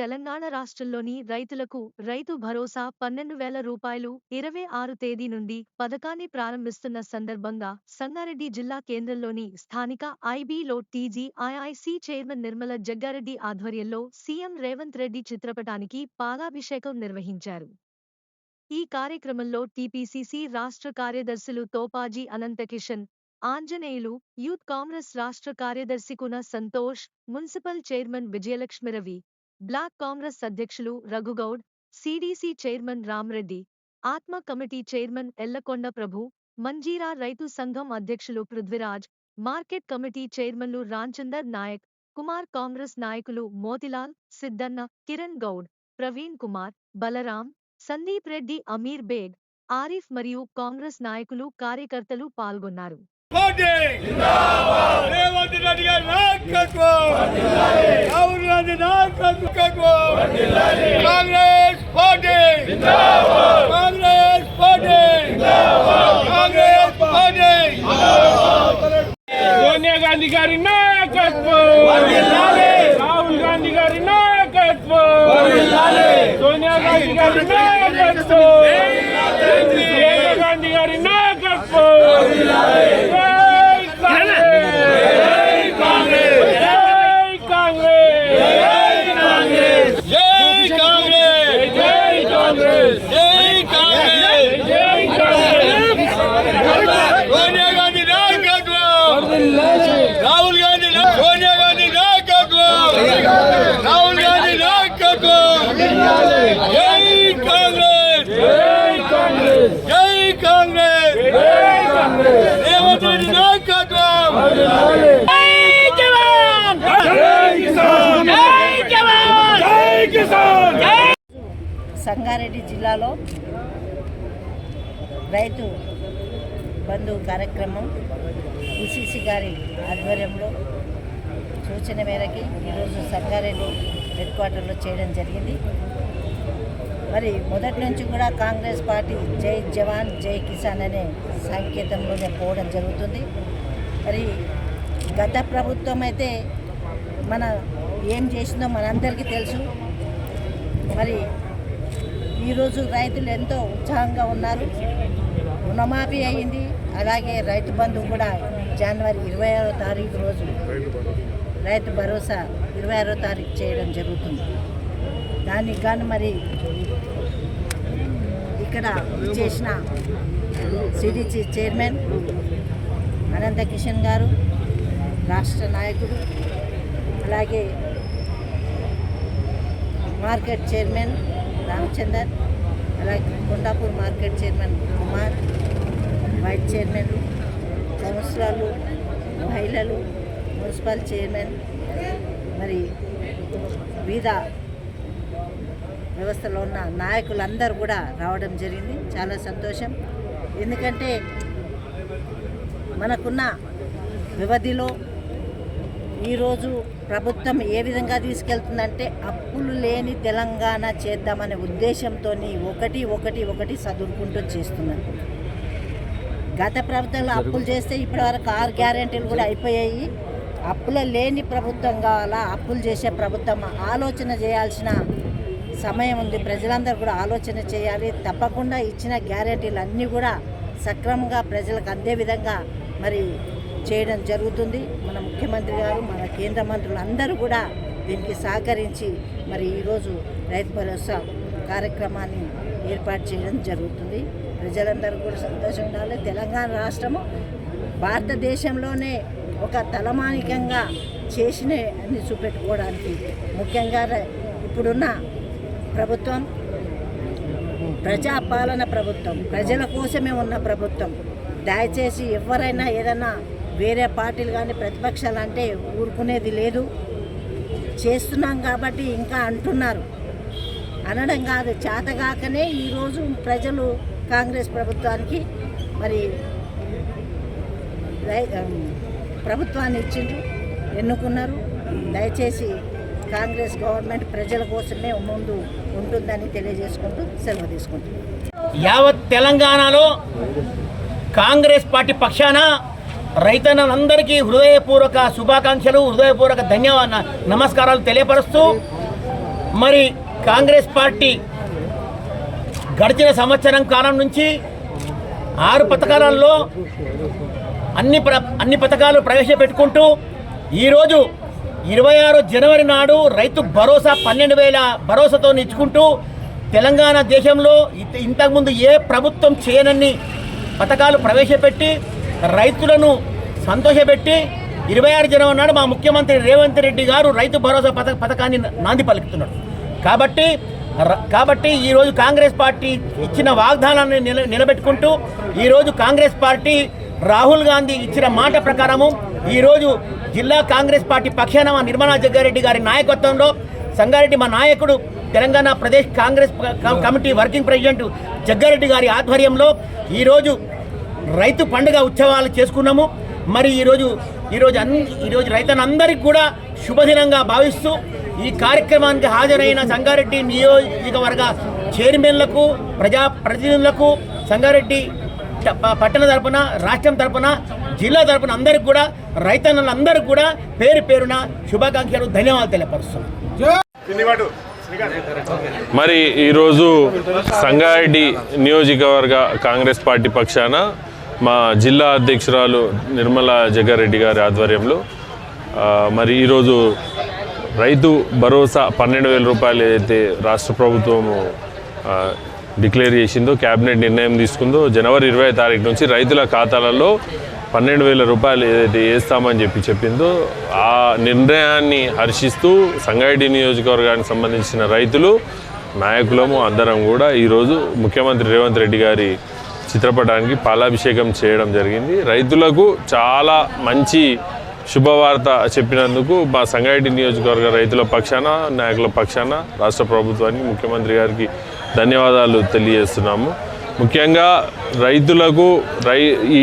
తెలంగాణ రాష్ట్రంలోని రైతులకు రైతు భరోసా పన్నెండు వేల రూపాయలు ఇరవై ఆరు తేదీ నుండి పథకాన్ని ప్రారంభిస్తున్న సందర్భంగా సంగారెడ్డి జిల్లా కేంద్రంలోని స్థానిక ఐబీలో టీజీఐఐసి చైర్మన్ నిర్మల జగ్గారెడ్డి ఆధ్వర్యంలో సీఎం రేవంత్ రెడ్డి చిత్రపటానికి పాలాభిషేకం నిర్వహించారు. ఈ కార్యక్రమంలో టీపీసీసీ రాష్ట్ర కార్యదర్శులు తోపాజీ అనంతకిషన్ ఆంజనేయులు యూత్ కాంగ్రెస్ రాష్ట్ర కార్యదర్శి Kuna Santosh municipal chairman Vijayalakshmi Ravi block Congress అధ్యక్షులు Raghu Goud CDC chairman Ramreddy ATMA committee chairman Ellakonda Prabhu Manjeera రైతు సంఘం అధ్యక్షులు పృథ్వీరాజ్ మార్కెట్ కమిటీ చైర్మన్లు రాంచందర్ నాయక్ కుమార్ కాంగ్రెస్ నాయకులు మోతిలాల్ సిద్దన్న కిరణ్ గౌడ్ ప్రవీణ్ కుమార్ బలరాం సందీప్ రెడ్డి అమీర్ బేగ్ ఆరిఫ్ మరియు కాంగ్రెస్ నాయకులు కార్యకర్తలు పాల్గొన్నారు. పార్టీ రేవంత్ రెడ్డి గారి నాయకత్వం రాహుల్ గాంధీ నాయకత్వం Congress party Congress party Congress party Sonia Gandhi గారి నాయకత్వం రాహుల్ గాంధీ గారి నాయకత్వం సోనియా గాంధీ గారి నాయకత్వం ప్రియాంక గాంధీ గారి నాయకత్వం జై కాంగ్రెస్ జై కాంగ్రెస్ జై కాంగ్రెస్ జై కాంగ్రెస్ జై కాంగ్రెస్ జై కాంగ్రెస్ సోనియా గాంధీ నాయకత్వం రాహుల్ గాంధీ నా- సోనియా గాంధీ నాయకత్వం రాహుల్ గాంధీ నాయకత్వం జై కాంగ్రెస్! జై కాంగ్రెస్! జై కాంగ్రెస్! జై కాంగ్రెస్! రేవంత్ రెడ్డి నాయకత్వం జై జవాన్! జై కిసాన్! జై జవాన్! జై కిసాన్! సంగారెడ్డి జిల్లాలో రైతు బంధు కార్యక్రమం ఈసీసీ గారి ఆధ్వర్యంలో సూచన మేరకి ఈరోజు సంగారెడ్డి హెడ్ క్వార్టర్లో చేయడం జరిగింది. మరి మొదటి నుంచి కూడా కాంగ్రెస్ పార్టీ జై జవాన్ జై కిసాన్ అనే సంకేతంలోనే పోవడం జరుగుతుంది. మరి గత ప్రభుత్వం అయితే మన ఏం చేసిందో మనందరికీ తెలుసు. మరి ఈరోజు రైతులు ఎంతో ఉత్సాహంగా ఉన్నారు. రుణమాఫీ అయింది. అలాగే రైతు బంధు కూడా జనవరి ఇరవై ఆరో తారీఖు రోజు రైతు భరోసా ఇరవై ఆరో తారీఖు చేయడం జరుగుతుంది. దానికి గాను మరి ఇక్కడ చేసిన సిడిసి చైర్మన్ అనంత కిషన్ గారు రాష్ట్ర నాయకుడు అలాగే మార్కెట్ చైర్మన్ రామచందర్ అలాగే Kondapur market chairman Kumar vice chairman కౌన్సిలర్లు మహిళలు మున్సిపల్ చైర్మన్ మరి వివిధ వ్యవస్థలో ఉన్న నాయకులందరూ కూడా రావడం జరిగింది. చాలా సంతోషం. ఎందుకంటే మనకున్న వ్యవధిలో ఈరోజు ప్రభుత్వం ఏ విధంగా తీసుకెళ్తుందంటే అప్పులు లేని తెలంగాణ చేద్దామనే ఉద్దేశంతో ఒకటి ఒకటి ఒకటి చదువుకుంటూ చేస్తున్నారు. గత ప్రభుత్వంలో అప్పులు చేస్తే ఇప్పటివరకు ఆరు గ్యారెంటీలు కూడా అయిపోయాయి. అప్పుల లేని ప్రభుత్వం కావాలా? అప్పులు చేసే ప్రభుత్వం ఆలోచన చేయాల్సిన సమయం ఉంది. ప్రజలందరూ కూడా ఆలోచన చేయాలి. తప్పకుండా ఇచ్చిన గ్యారెంటీలు అన్నీ కూడా సక్రమంగా ప్రజలకు అందే విధంగా మరి చేయడం జరుగుతుంది. మన ముఖ్యమంత్రి గారు మన కేంద్ర మంత్రులు అందరూ కూడా దీనికి సహకరించి మరి ఈరోజు రైతు భరోసా కార్యక్రమాన్ని ఏర్పాటు చేయడం జరుగుతుంది. ప్రజలందరూ కూడా సంతోషంగా ఉండాలి. తెలంగాణ రాష్ట్రము భారతదేశంలోనే ఒక తలమానికంగా చేసిన అన్ని చూపెట్టుకోవడానికి ముఖ్యంగా ఇప్పుడున్న ప్రభుత్వం ప్రజాపాలన ప్రభుత్వం ప్రజల కోసమే ఉన్న ప్రభుత్వం. దయచేసి ఎవరైనా ఏదైనా వేరే పార్టీలు కానీ ప్రతిపక్షాలు అంటే ఊరుకునేది లేదు. చేస్తున్నాం కాబట్టి ఇంకా అంటున్నారు. అనడం కాదు చేతగాకనే ఈరోజు ప్రజలు కాంగ్రెస్ ప్రభుత్వానికి మరి ప్రభుత్వాన్ని ఇచ్చిండ్రు ఎన్నుకున్నారు. దయచేసి కాంగ్రెస్ గవర్నమెంట్ ప్రజల కోసమే ముందు ఉంటుందని తెలియజేసుకుంటూ సెలవు తీసుకుంటున్నాం. యావత్ తెలంగాణలో కాంగ్రెస్ పార్టీ పక్షాన రైతన్నలందరికీ హృదయపూర్వక శుభాకాంక్షలు హృదయపూర్వక ధన్యవాద నమస్కారాలు తెలియపరుస్తూ మరి కాంగ్రెస్ పార్టీ గడిచిన సంవత్సరం కాలం నుంచి ఆరు పథకాలలో అన్ని ప్ర అన్ని పథకాలు ప్రవేశపెట్టుకుంటూ ఈరోజు ఇరవై ఆరు జనవరి నాడు రైతు భరోసా పన్నెండు వేల భరోసాతో ఇచ్చుకుంటూ తెలంగాణ దేశంలో ఇంతకుముందు ఏ ప్రభుత్వం చేయనన్ని పథకాలు ప్రవేశపెట్టి రైతులను సంతోషపెట్టి ఇరవై ఆరు జనవరి నాడు మా ముఖ్యమంత్రి రేవంత్ రెడ్డి గారు రైతు భరోసా పథక పథకాన్ని నాంది పలుకుతున్నాడు. కాబట్టి ర- కాబట్టి ఈరోజు కాంగ్రెస్ పార్టీ ఇచ్చిన వాగ్దానాన్ని నిల నిలబెట్టుకుంటూ ఈరోజు కాంగ్రెస్ పార్టీ రాహుల్ గాంధీ ఇచ్చిన మాట ప్రకారము ఈరోజు జిల్లా కాంగ్రెస్ పార్టీ పక్షాన మా నిర్మలా జగ్గారెడ్డి గారి నాయకత్వంలో సంగారెడ్డి మా నాయకుడు Telangana Pradesh Congress committee working president Jaggareddy గారి ఆధ్వర్యంలో ఈరోజు రైతు పండుగ ఉత్సవాలు చేసుకున్నాము. మరి ఈరోజు ఈరోజు అన్ని ఈరోజు రైతులందరికీ కూడా శుభదినంగా భావిస్తూ ఈ కార్యక్రమానికి హాజరైన సంగారెడ్డి నియోజకవర్గ చైర్మన్లకు ప్రజా ప్రతినిధులకు సంగారెడ్డి పట్టణ తరపున రాష్ట్రం తరపున జిల్లా తరపున అందరికి కూడా రైతన్నులందరికీ కూడా పేరు పేరున శుభాకాంక్షలు ధన్యవాదాలు తెలియపరుస్తున్నాను మరి ఈరోజు సంగారెడ్డి నియోజకవర్గ కాంగ్రెస్ పార్టీ పక్షాన మా జిల్లా అధ్యక్షురాలు నిర్మలా జగ్గారెడ్డి గారి ఆధ్వర్యంలో మరి ఈరోజు రైతు భరోసా పన్నెండు వేల రూపాయలు ఏదైతే రాష్ట్ర ప్రభుత్వము ఆ, డిక్లేర్ చేసిందో క్యాబినెట్ నిర్ణయం తీసుకుందో జనవరి ఇరవై తారీఖు నుంచి రైతుల ఖాతాలలో పన్నెండు వేల రూపాయలు ఏదైతే వేస్తామని చెప్పి చెప్పిందో ఆ నిర్ణయాన్ని హర్షిస్తూ సంగారెడ్డి నియోజకవర్గానికి సంబంధించిన రైతులు నాయకులము అందరం కూడా ఈరోజు ముఖ్యమంత్రి రేవంత్ రెడ్డి గారి చిత్రపటానికి పాలాభిషేకం చేయడం జరిగింది. రైతులకు చాలా మంచి శుభవార్త చెప్పినందుకు మా సంగారెడ్డి నియోజకవర్గ రైతుల పక్షాన నాయకుల పక్షాన రాష్ట్ర ప్రభుత్వానికి ముఖ్యమంత్రి గారికి ధన్యవాదాలు తెలియజేస్తున్నాము. ముఖ్యంగా రైతులకు రై ఈ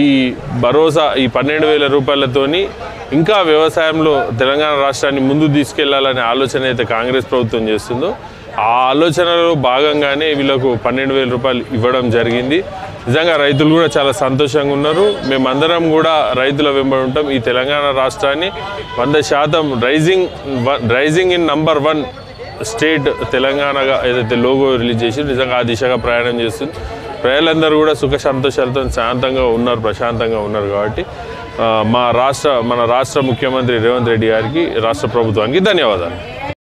భరోసా ఈ పన్నెండు వేల రూపాయలతోని ఇంకా వ్యవసాయంలో తెలంగాణ రాష్ట్రాన్ని ముందు తీసుకెళ్ళాలనే ఆలోచన అయితే కాంగ్రెస్ ప్రభుత్వం చేస్తుందో ఆ ఆలోచనలో భాగంగానే వీళ్ళకు పన్నెండు వేల రూపాయలు ఇవ్వడం జరిగింది. నిజంగా రైతులు కూడా చాలా సంతోషంగా ఉన్నారు. మేమందరం కూడా రైతుల వెంబడి ఉంటాం. ఈ తెలంగాణ రాష్ట్రాన్ని వంద శాతం rising rising in number one state తెలంగాణగా ఏదైతే లోగో రిలీజ్ చేసి నిజంగా ఆ దిశగా ప్రయాణం చేస్తుంది. ప్రజలందరూ కూడా సుఖ సంతోషాలతో శాంతంగా ఉన్నారు ప్రశాంతంగా ఉన్నారు కాబట్టి మా రాష్ట్ర మన రాష్ట్ర ముఖ్యమంత్రి రేవంత్ రెడ్డి గారికి రాష్ట్ర ప్రభుత్వానికి ధన్యవాదాలు.